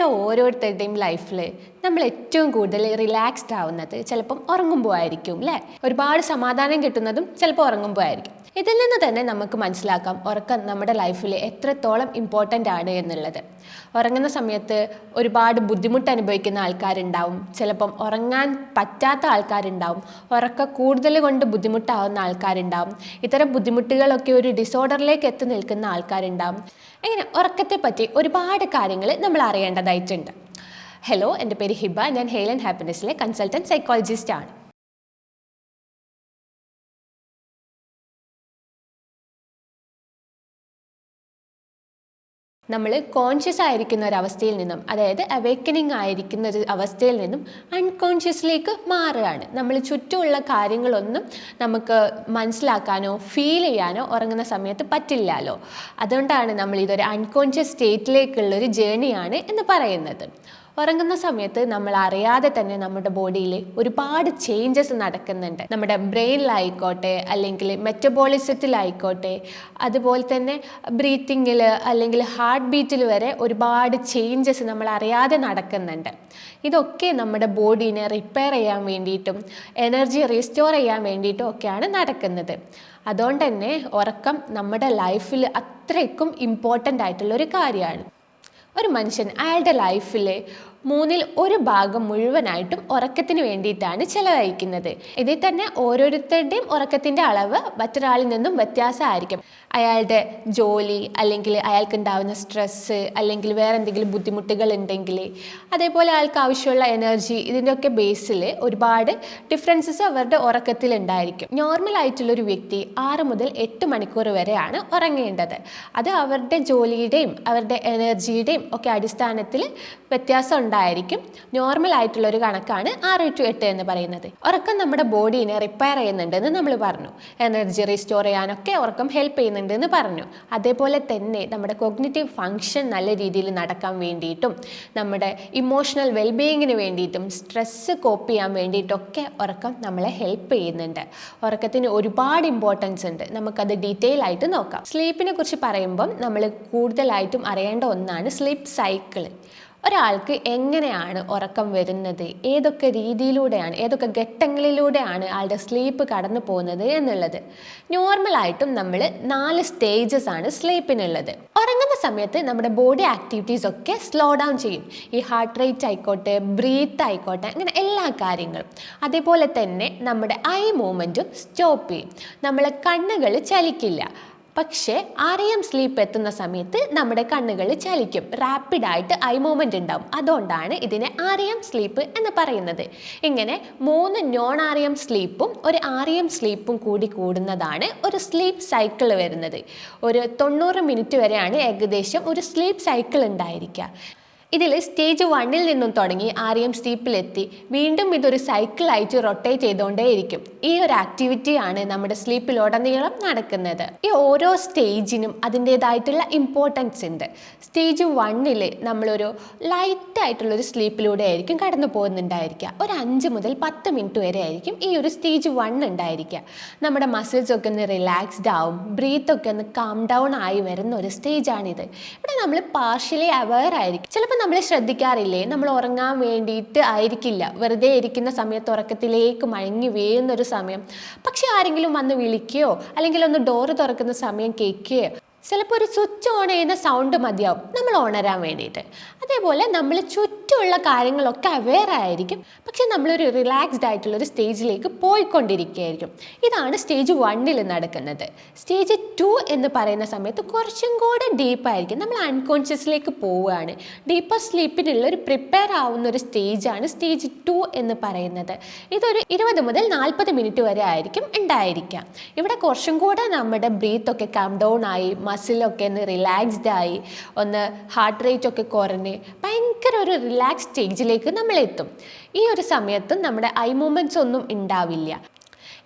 നമ്മളുടെ ഓരോരുത്തരുടെയും ലൈഫിൽ നമ്മൾ ഏറ്റവും കൂടുതൽ റിലാക്സ്ഡ് ആവുന്നത് ചിലപ്പം ഉറങ്ങുമ്പോൾ ആയിരിക്കും അല്ലേ ഒരുപാട് സമാധാനം കിട്ടുന്നതും ചിലപ്പോൾ ഉറങ്ങുമ്പോൾ ആയിരിക്കും ഇതിൽ നിന്ന് തന്നെ നമുക്ക് മനസ്സിലാക്കാം ഉറക്കം നമ്മുടെ ലൈഫിൽ എത്രത്തോളം ഇമ്പോർട്ടന്റ് ആണ് എന്നുള്ളത്. ഉറങ്ങുന്ന സമയത്ത് ഒരുപാട് ബുദ്ധിമുട്ട് അനുഭവിക്കുന്ന ആൾക്കാരുണ്ടാവും. ചിലപ്പം ഉറങ്ങാൻ പറ്റാത്ത ആൾക്കാരുണ്ടാവും. ഉറക്കം കൂടുതൽ കൊണ്ട് ബുദ്ധിമുട്ടാവുന്ന ആൾക്കാരുണ്ടാവും. ഇത്തരം ബുദ്ധിമുട്ടുകളൊക്കെ ഒരു ഡിസോർഡറിലേക്ക് എത്തി നിൽക്കുന്ന ആൾക്കാരുണ്ടാവും. അങ്ങനെ ഉറക്കത്തെ പറ്റി ഒരുപാട് കാര്യങ്ങൾ നമ്മൾ അറിയേണ്ടതായിട്ടുണ്ട്. ഹലോ എന്റെ പേര് ഹിബ. ഞാൻ ഹെയിൽ ആൻഡ് ഹാപ്പിനെസ്സിലെ കൺസൾട്ടന്റ് സൈക്കോളജിസ്റ്റ് ആണ്. നമ്മൾ കോൺഷ്യസ് ആയിരിക്കുന്ന ഒരു അവസ്ഥയിൽ നിന്നും അതായത് അവേക്കനിങ് ആയിരിക്കുന്ന ഒരു അവസ്ഥയിൽ നിന്നും അൺകോൺഷ്യസിലേക്ക് മാറുകയാണ്. നമ്മൾ ചുറ്റുമുള്ള കാര്യങ്ങളൊന്നും നമുക്ക് മനസ്സിലാക്കാനോ ഫീൽ ചെയ്യാനോ ഉറങ്ങുന്ന സമയത്ത് പറ്റില്ലല്ലോ. അതുകൊണ്ടാണ് നമ്മൾ ഇതൊരു അൺകോൺഷ്യസ് സ്റ്റേറ്റിലേക്കുള്ളൊരു ജേണിയാണ് എന്ന് പറയുന്നത്. ഉറങ്ങുന്ന സമയത്ത് നമ്മൾ അറിയാതെ തന്നെ നമ്മുടെ ബോഡിയിൽ ഒരുപാട് ചേഞ്ചസ് നടക്കുന്നുണ്ട്. നമ്മുടെ ബ്രെയിനിലായിക്കോട്ടെ അല്ലെങ്കിൽ മെറ്റബോളിസത്തിലായിക്കോട്ടെ അതുപോലെ തന്നെ ബ്രീത്തിങ്ങിൽ അല്ലെങ്കിൽ ഹാർട്ട് ബീറ്റിൽ വരെ ഒരുപാട് ചേഞ്ചസ് നമ്മൾ അറിയാതെ നടക്കുന്നുണ്ട്. ഇതൊക്കെ നമ്മുടെ ബോഡീനെ റിപ്പയർ ചെയ്യാൻ വേണ്ടിയിട്ടും എനർജി റീസ്റ്റോർ ചെയ്യാൻ വേണ്ടിയിട്ടും ഒക്കെയാണ് നടക്കുന്നത്. അതുകൊണ്ട് തന്നെ ഉറക്കം നമ്മുടെ ലൈഫിൽ അത്രയ്ക്കും ഇമ്പോർട്ടന്റ് ആയിട്ടുള്ള ഒരു കാര്യമാണ്. ഒരു മനുഷ്യൻ അയാളുടെ ലൈഫിലെ മൂന്നിൽ ഒരു ഭാഗം മുഴുവനായിട്ടും ഉറക്കത്തിന് വേണ്ടിയിട്ടാണ് ചെലവഴിക്കുന്നത്. ഇതിൽ തന്നെ ഓരോരുത്തരുടെയും ഉറക്കത്തിന്റെ അളവ് മറ്റൊരാളിൽ നിന്നും വ്യത്യാസമായിരിക്കും. അയാളുടെ ജോലി അല്ലെങ്കിൽ അയാൾക്കുണ്ടാവുന്ന സ്ട്രെസ്സ് അല്ലെങ്കിൽ വേറെ എന്തെങ്കിലും ബുദ്ധിമുട്ടുകൾ ഉണ്ടെങ്കിൽ അതേപോലെ അയാൾക്ക് ആവശ്യമുള്ള എനർജി ഇതിന്റെയൊക്കെ ബേസിൽ ഒരുപാട് ഡിഫറൻസസ് അവരുടെ ഉറക്കത്തിൽ ഉണ്ടായിരിക്കും. നോർമൽ ആയിട്ടുള്ളൊരു വ്യക്തി ആറ് മുതൽ എട്ട് മണിക്കൂർ വരെയാണ് ഉറങ്ങേണ്ടത്. അത് അവരുടെ ജോലിയുടെയും അവരുടെ എനർജിയുടെയും ഒക്കെ അടിസ്ഥാനത്തിൽ വ്യത്യാസം ഉണ്ടായിരിക്കും. നോർമൽ ആയിട്ടുള്ള ഒരു കണക്കാണ് ആറ് ടു എട്ട് എന്ന് പറയുന്നത്. ഉറക്കം നമ്മുടെ ബോഡീനെ റിപ്പയർ ചെയ്യുന്നുണ്ടെന്ന് നമ്മൾ പറഞ്ഞു. എനർജി റീസ്റ്റോർ ചെയ്യാനൊക്കെ ഉറക്കം ഹെൽപ്പ് ചെയ്യുന്നുണ്ട് എന്ന് പറഞ്ഞു. അതേപോലെ തന്നെ നമ്മുടെ കൊഗ്നറ്റീവ് ഫങ്ഷൻ നല്ല രീതിയിൽ നടക്കാൻ വേണ്ടിയിട്ടും നമ്മുടെ ഇമോഷണൽ വെൽബീയിങ്ങിന് വേണ്ടിയിട്ടും സ്ട്രെസ്സ് കോപ്പ് ചെയ്യാൻ വേണ്ടിയിട്ടൊക്കെ ഉറക്കം നമ്മളെ ഹെൽപ്പ് ചെയ്യുന്നുണ്ട്. ഉറക്കത്തിന് ഒരുപാട് ഇമ്പോർട്ടൻസ് ഉണ്ട്. നമുക്കത് ഡീറ്റെയിൽ ആയിട്ട് നോക്കാം. സ്ലീപ്പിനെ കുറിച്ച് പറയുമ്പം നമ്മൾ കൂടുതലായിട്ടും അറിയേണ്ട ഒന്നാണ് സ്ലീപ്പ് സൈക്കിൾ ഒരാൾക്ക് എങ്ങനെയാണ് ഉറക്കം വരുന്നത്? ഏതൊക്കെ രീതിയിലൂടെയാണ് ഏതൊക്കെ ഘട്ടങ്ങളിലൂടെയാണ് ആളുടെ സ്ലീപ്പ് കടന്നു പോകുന്നത് എന്നുള്ളത്. നോർമലായിട്ടും നമ്മൾ നാല് സ്റ്റേജസ് ആണ് സ്ലീപ്പിനുള്ളത്. ഉറങ്ങുന്ന സമയത്ത് നമ്മുടെ ബോഡി ആക്ടിവിറ്റീസ് ഒക്കെ സ്ലോ ഡൗൺ ചെയ്യും. ഈ ഹാർട്ട് റേറ്റ് ആയിക്കോട്ടെ ബ്രീത്ത് ആയിക്കോട്ടെ അങ്ങനെ എല്ലാ കാര്യങ്ങളും. അതേപോലെ തന്നെ നമ്മുടെ ഐ മൂവ്മെന്റും സ്റ്റോപ്പ് ചെയ്യും. നമ്മളെ കണ്ണുകൾ ചലിക്കില്ല. പക്ഷേ ആർ എം സ്ലീപ്പ് എത്തുന്ന സമയത്ത് നമ്മുടെ കണ്ണുകൾ ചലിക്കും. റാപ്പിഡായിട്ട് ഐ മൂവ്മെന്റ് ഉണ്ടാവും. അതുകൊണ്ടാണ് ഇതിനെ ആർ എം സ്ലീപ്പ് എന്ന് പറയുന്നത്. ഇങ്ങനെ മൂന്ന് നോൺ ആർ എം സ്ലീപ്പും ഒരു ആർ എം സ്ലീപ്പും കൂടി കൂടുന്നതാണ് ഒരു സ്ലീപ്പ് സൈക്കിൾ വരുന്നത്. ഒരു തൊണ്ണൂറ് മിനിറ്റ് വരെയാണ് ഏകദേശം ഒരു സ്ലീപ്പ് സൈക്കിൾ ഉണ്ടായിരിക്കുക. ഇതിൽ സ്റ്റേജ് വണ്ണിൽ നിന്നും തുടങ്ങി എം സ്ലീപ്പിലെത്തി വീണ്ടും ഇതൊരു സൈക്കിളായിട്ട് റൊട്ടേറ്റ് ചെയ്തുകൊണ്ടേയിരിക്കും ഈ ഒരു ആക്ടിവിറ്റിയാണ് നമ്മുടെ സ്ലീപ്പിലുടനീളം നടക്കുന്നത്. ഈ ഓരോ സ്റ്റേജിനും അതിന്റേതായിട്ടുള്ള ഇമ്പോർട്ടൻസ് ഉണ്ട്. സ്റ്റേജ് വണ്ണിൽ നമ്മളൊരു ലൈറ്റ് ആയിട്ടുള്ളൊരു സ്ലീപ്പിലൂടെ ആയിരിക്കും കടന്നു പോകുന്നുണ്ടായിരിക്കുക. ഒരു അഞ്ച് മുതൽ പത്ത് മിനിറ്റ് വരെ ആയിരിക്കും ഈ ഒരു സ്റ്റേജ് വൺ ഉണ്ടായിരിക്കുക. നമ്മുടെ മസിൽസ് ഒക്കെ ഒന്ന് റിലാക്സ്ഡ് ആവും. ബ്രീത്തൊക്കെ ഒന്ന് കാം ഡൗൺ ആയി വരുന്ന ഒരു സ്റ്റേജാണിത് ഇവിടെ നമ്മൾ പാർഷ്യലി അവയർ ആയിരിക്കും. ചിലപ്പോൾ നമ്മൾ ശ്രദ്ധിക്കാറില്ലേ? നമ്മൾ ഉറങ്ങാൻ വേണ്ടിയിട്ട് ആയിരിക്കില്ല. വെറുതെ ഇരിക്കുന്ന സമയത്ത് ഉറക്കത്തിലേക്ക് മയങ്ങി വീഴുന്നൊരു സമയം. പക്ഷെ ആരെങ്കിലും വന്ന് വിളിക്കുകയോ അല്ലെങ്കിൽ ഒന്ന് ഡോറ് തുറക്കുന്ന സമയം കേൾക്കുകയോ ചിലപ്പോൾ ഒരു സ്വിച്ച് ഓൺ ചെയ്യുന്ന സൗണ്ട് മതിയാവും. നമ്മൾ ഓണരാൻ വേണ്ടിയിട്ട്. അതേപോലെ നമ്മൾ ചുറ്റുമുള്ള കാര്യങ്ങളൊക്കെ അവെയർ ആയിരിക്കും. പക്ഷെ നമ്മളൊരു റിലാക്സ്ഡ് ആയിട്ടുള്ളൊരു സ്റ്റേജിലേക്ക് പോയിക്കൊണ്ടിരിക്കുകയായിരിക്കും. ഇതാണ് സ്റ്റേജ് വണ്ണിൽ നടക്കുന്നത്. സ്റ്റേജ് ടു എന്ന് പറയുന്ന സമയത്ത് കുറച്ചും കൂടെ ഡീപ്പായിരിക്കും നമ്മൾ അൺകോൺഷ്യസിലേക്ക് പോവുകയാണ്. ഡീപ്പർ സ്ലീപ്പിനുള്ള ഒരു പ്രിപ്പയർ ആവുന്ന ഒരു സ്റ്റേജാണ് സ്റ്റേജ് ടു എന്ന് പറയുന്നത്. ഇതൊരു ഇരുപത് മുതൽ നാൽപ്പത് മിനിറ്റ് വരെ ആയിരിക്കും ഉണ്ടായിരിക്കുക. ഇവിടെ കുറച്ചും കൂടെ നമ്മുടെ ബ്രീത്തൊക്കെ കം ഡൗൺ ആയി മസിലൊക്കെ ഒന്ന് റിലാക്സ്ഡ് ആയി ഒന്ന് ഹാർട്ട് റേറ്റ് ഒക്കെ കുറഞ്ഞ് ഭയങ്കര ഒരു റിലാക്സ് സ്റ്റേജിലേക്ക് നമ്മൾ എത്തും ഈ ഒരു സമയത്ത് നമ്മുടെ ഐ മൂമെന്റ്സ് ഒന്നും ഉണ്ടാവില്ല.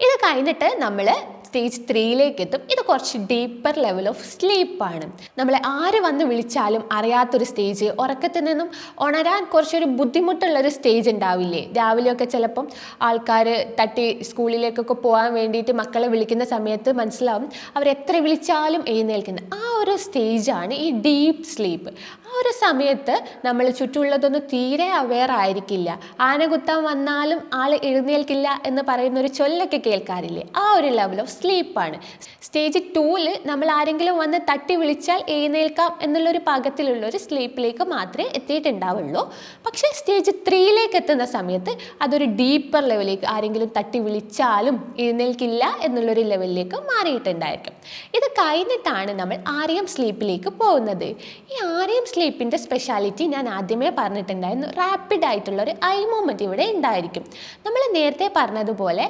ഇത് കഴിഞ്ഞിട്ട് നമ്മൾ സ്റ്റേജ് ത്രീയിലേക്ക് എത്തും ഇത് കുറച്ച് ഡീപ്പർ ലെവൽ ഓഫ് സ്ലീപ്പാണ് നമ്മളെ ആര് വന്ന് വിളിച്ചാലും അറിയാത്തൊരു സ്റ്റേജ് ഉറക്കത്തിൽ നിന്നും ഉണരാൻ കുറച്ചൊരു ബുദ്ധിമുട്ടുള്ളൊരു സ്റ്റേജ് ഉണ്ടാവില്ലേ? രാവിലെയൊക്കെ ചിലപ്പം ആൾക്കാർ തട്ടി സ്കൂളിലേക്കൊക്കെ പോകാൻ വേണ്ടിയിട്ട് മക്കളെ വിളിക്കുന്ന സമയത്ത് മനസ്സിലാവും അവർ എത്ര വിളിച്ചാലും എഴുന്നേൽക്കുന്നത്. ആ ഒരു സ്റ്റേജാണ് ഈ ഡീപ്പ് സ്ലീപ്പ് ഒരു സമയത്ത് നമ്മൾ ചുറ്റുമുള്ളതൊന്നും തീരെ അവെയർ ആയിരിക്കില്ല. ആന കുത്താൻ വന്നാലും ആൾ എഴുന്നേൽക്കില്ല എന്ന് പറയുന്ന ഒരു ചൊല്ലൊക്കെ കേൾക്കാറില്ലേ? ആ ഒരു ലെവൽ ഓഫ് സ്ലീപ്പാണ് സ്റ്റേജ് ടൂവിൽ നമ്മൾ ആരെങ്കിലും വന്ന് തട്ടി വിളിച്ചാൽ എഴുന്നേൽക്കാം എന്നുള്ളൊരു പാകത്തിലുള്ള ഒരു സ്ലീപ്പിലേക്ക് മാത്രമേ എത്തിയിട്ടുണ്ടാവുള്ളൂ. പക്ഷേ സ്റ്റേജ് ത്രീയിലേക്ക് എത്തുന്ന സമയത്ത് അതൊരു ഡീപ്പർ ലെവലിലേക്ക് ആരെങ്കിലും തട്ടി വിളിച്ചാലും എഴുന്നേൽക്കില്ല എന്നുള്ളൊരു ലെവലിലേക്ക് മാറിയിട്ടുണ്ടായിരിക്കും. ഇത് കഴിഞ്ഞിട്ടാണ് നമ്മൾ ആരെയും സ്ലീപ്പിലേക്ക് പോകുന്നത്. ഈ ആര്യം സ്ലീപ്പിന്റെ സ്പെഷ്യാലിറ്റി ഞാൻ ആദ്യമേ പറഞ്ഞിട്ടുണ്ടായിരുന്നു. റാപ്പിഡ് ആയിട്ടുള്ള ഒരു ഐ മൂവ്മെന്റ് ഇവിടെ ഉണ്ടായിരിക്കും. നമ്മൾ നേരത്തെ പറഞ്ഞതുപോലെ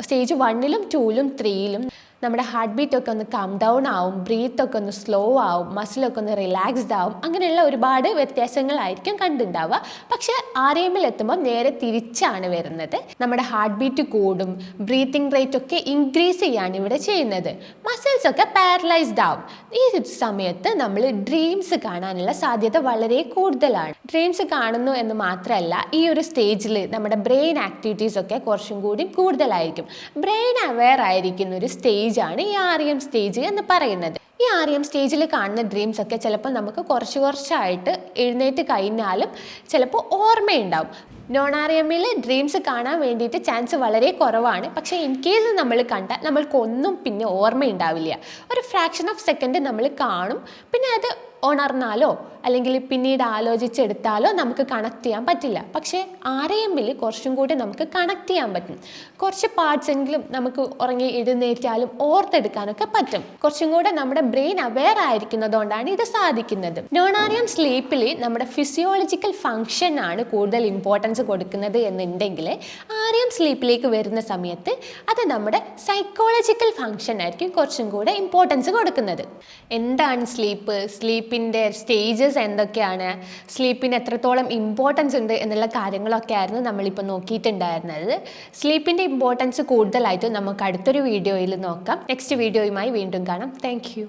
സ്റ്റേജ് വണ്ണിലും ടൂലും ത്രീയിലും നമ്മുടെ ഹാർട്ട് ബീറ്റ് ഒക്കെ ഒന്ന് കം ഡൗൺ ആവും ബ്രീത്ത് ഒക്കെ ഒന്ന് സ്ലോ ആവും മസിലൊക്കെ ഒന്ന് റിലാക്സ്ഡ് ആവും. അങ്ങനെയുള്ള ഒരുപാട് വ്യത്യാസങ്ങളായിരിക്കും കണ്ടുണ്ടാവുക. പക്ഷേ ആർ എമ്മിൽ എത്തുമ്പോൾ നേരെ തിരിച്ചാണ് വരുന്നത്. നമ്മുടെ ഹാർട്ട് ബീറ്റ് കൂടും ബ്രീത്തിങ് റേറ്റ് ഒക്കെ ഇൻക്രീസ് ചെയ്യാണ് ഇവിടെ ചെയ്യുന്നത്. മസിൽസ് ഒക്കെ പാരലൈസ്ഡ് ആവും. ഈ സമയത്ത് നമ്മൾ ഡ്രീംസ് കാണാനുള്ള സാധ്യത വളരെ കൂടുതലാണ്. ഡ്രീംസ് കാണുന്നു എന്ന് മാത്രമല്ല ഈ ഒരു സ്റ്റേജിൽ നമ്മുടെ ബ്രെയിൻ ആക്ടിവിറ്റീസ് ഒക്കെ കുറച്ചും കൂടി കൂടുതലായിരിക്കും. ബ്രെയിൻ അവെയർ ആയിരിക്കുന്ന ഒരു സ്റ്റേജാണ് ഈ എം സ്റ്റേജ് എന്ന് പറയുന്നത്. ഈ എം സ്റ്റേജിൽ കാണുന്ന ഡ്രീംസ് ഒക്കെ ചിലപ്പോൾ നമുക്ക് കുറച്ച് കുറച്ചായിട്ട് എഴുന്നേറ്റ് കഴിഞ്ഞാലും ചിലപ്പോൾ ഓർമ്മയുണ്ടാവും. നോൺ ആർ എമ്മിൽ ഡ്രീംസ് കാണാൻ വേണ്ടിയിട്ട് ചാൻസ് വളരെ കുറവാണ്. പക്ഷേ ഇൻ കേസ് നമ്മൾ കണ്ടാൽ നമ്മൾക്കൊന്നും പിന്നെ ഓർമ്മയുണ്ടാവില്ല. ഒരു ഫ്രാക്ഷൻ ഓഫ് സെക്കൻഡ് നമ്മൾ കാണും. പിന്നെ അത് ഉണർന്നാലോ? അല്ലെങ്കിൽ പിന്നീട് ആലോചിച്ചെടുത്താലോ നമുക്ക് കണക്ട് ചെയ്യാൻ പറ്റില്ല. പക്ഷേ ആർ ബിൽ കുറച്ചും കൂടി നമുക്ക് കണക്ട് ചെയ്യാൻ പറ്റും. കുറച്ച് പാർട്സ് എങ്കിലും നമുക്ക് ഉറങ്ങി എഴുന്നേറ്റാലും ഓർത്തെടുക്കാനൊക്കെ പറ്റും. കുറച്ചും കൂടെ നമ്മുടെ ബ്രെയിൻ അവെയർ ആയിരിക്കുന്നതുകൊണ്ടാണ് ഇത് സാധിക്കുന്നത്. നോണാറിയം സ്ലീപ്പിൽ നമ്മുടെ ഫിസിയോളജിക്കൽ ഫംഗ്ഷൻ ആണ് കൂടുതൽ ഇമ്പോർട്ടൻസ് കൊടുക്കുന്നത് എന്നുണ്ടെങ്കിൽ ആറിയം സ്ലീപ്പിലേക്ക് വരുന്ന സമയത്ത് അത് നമ്മുടെ സൈക്കോളജിക്കൽ ഫങ്ഷൻ ആയിരിക്കും കുറച്ചും കൂടെ ഇമ്പോർട്ടൻസ് കൊടുക്കുന്നത്. എന്താണ് സ്ലീപ്പ് സ്ലീപ്പിന്റെ സ്റ്റേജസ് എന്തൊക്കെയാണ്? സ്ലീപ്പിന് എത്രത്തോളം ഇമ്പോർട്ടൻസ് ഉണ്ട് എന്നുള്ള കാര്യങ്ങളൊക്കെ ആയിരുന്നു നമ്മളിപ്പോൾ നോക്കിയിട്ടുണ്ടായിരുന്നത്. സ്ലീപ്പിന്റെ ഇമ്പോർട്ടൻസ് കൂടുതലായിട്ട് നമുക്ക് അടുത്തൊരു വീഡിയോയിൽ നോക്കാം. നെക്സ്റ്റ് വീഡിയോയുമായി വീണ്ടും കാണാം. താങ്ക്